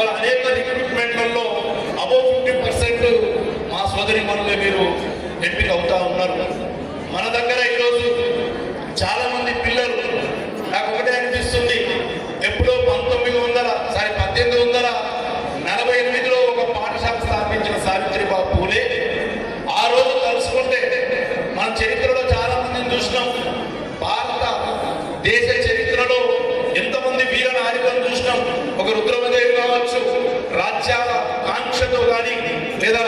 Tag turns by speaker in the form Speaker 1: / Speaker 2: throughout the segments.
Speaker 1: మన అనేక రిక్రూట్మెంట్లలో above fifty percent మా సోదరి మనలో మీరు ఎంపిక అవుతా ఉన్నారు. మన దగ్గర ఈరోజు ఒక రుద్రమదేవి కావచ్చు రాజ్యాల కాంక్షతో కానీ లేదా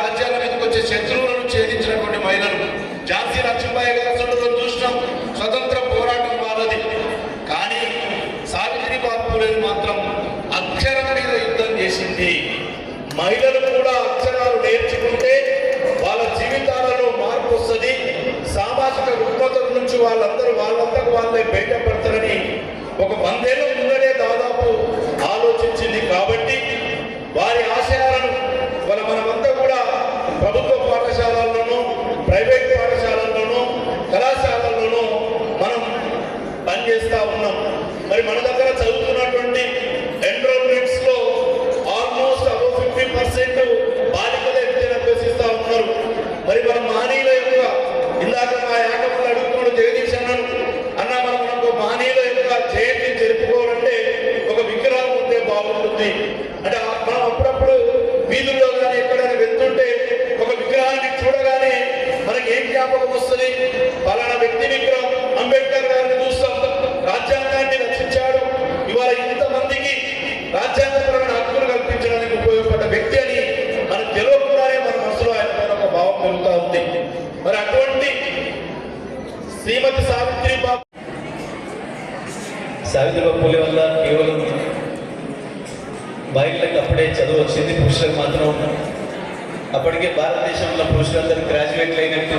Speaker 2: సావిత్రిబాబు పూలే వల్ల కేవలం మహిళలకు అప్పుడే చదువు వచ్చింది పురుషులకు మాత్రం అప్పటికే భారతదేశంలో పురుషులందరూ గ్రాడ్యుయేట్లు అయినట్టు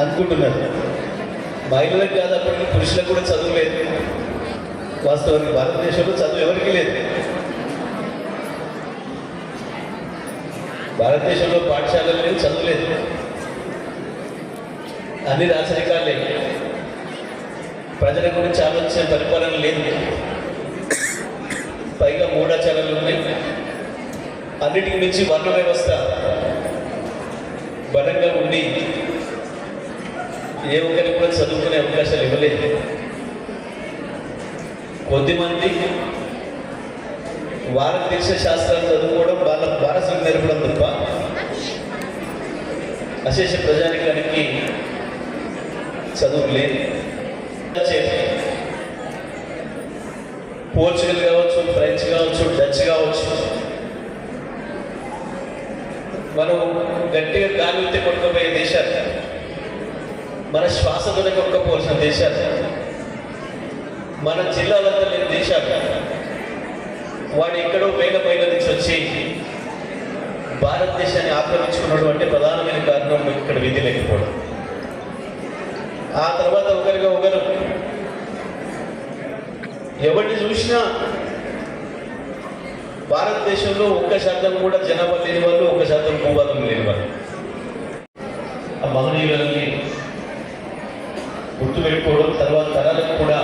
Speaker 2: అనుకుంటున్నారు. మహిళలకు కాదు అప్పటికి పురుషులకు కూడా చదువు లేదు. వాస్తవానికి భారతదేశంలో చదువు ఎవరికి లేదు. భారతదేశంలో పాఠశాలలు లేవు చదువు లేదు. అన్ని లేవు ప్రజల గురించి ఆలోచించే పరిపాలన లేదు. పైగా మూఢాచారాలు ఉన్నాయి. అన్నిటికి మించి వర్ణ వ్యవస్థ బలంగా ఉండి ఏ ఒక్కరికి కూడా చదువుకునే అవకాశాలు ఇవ్వలేదు. కొద్దిమంది భారతదేశ శాస్త్రాలు చదువుకోవడం వాళ్ళ వారసులు నేర్పడం తప్ప అశేష ప్రజానికానికి చదువు లేదు. పోర్చుగల్ కావచ్చు ఫ్రెంచ్ కావచ్చు డచ్ కావచ్చు. మనం గట్టిగా గాలి ఉంటే కొట్టుకుపోయే దేశాలు. మన శ్వాసతోనే కొట్టుకుపోవాల్సిన దేశాలు. మన జిల్లాలంతా లేని దేశాలు. వాడు ఎక్కడో వేల పైన నుంచి వచ్చి భారతదేశాన్ని ఆక్రమించుకున్నటువంటి ప్రధాన తర్వాత ఒకరిగా ఒకరు. ఎవరిని చూసినా భారతదేశంలో ఒక్క శాతం కూడా జనాభా లేని వాళ్ళు ఒక్క శాతం భూభాగం లేని వాళ్ళు. ఆ మహనీయులని గుర్తుపెట్టుకోవడం తర్వాత తరాలకు కూడా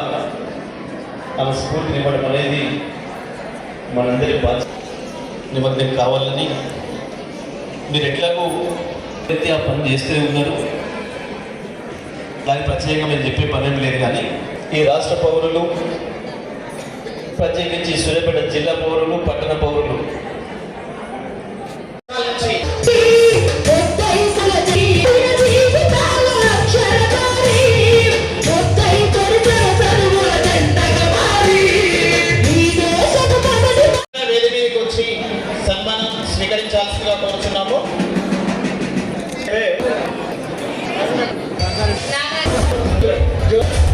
Speaker 2: ఆమె స్ఫూర్తినివ్వడం అనేది మనందరి బాధ్యత. నిమగ్నం కావాలని మీరు ఎట్లాగో ప్రతి ఆ పని చేస్తూనే ఉన్నారు. దాని ప్రత్యేకంగా మేము చెప్పే పని ఏం లేదు కానీ ఈ రాష్ట్ర పౌరులు ప్రత్యేకించి సూర్యాపేట జిల్లా పౌరులు పట్టణ పౌరులు.
Speaker 3: స్వీకరించాల్సిందిగా కోరుచున్నాము.
Speaker 4: Gracias.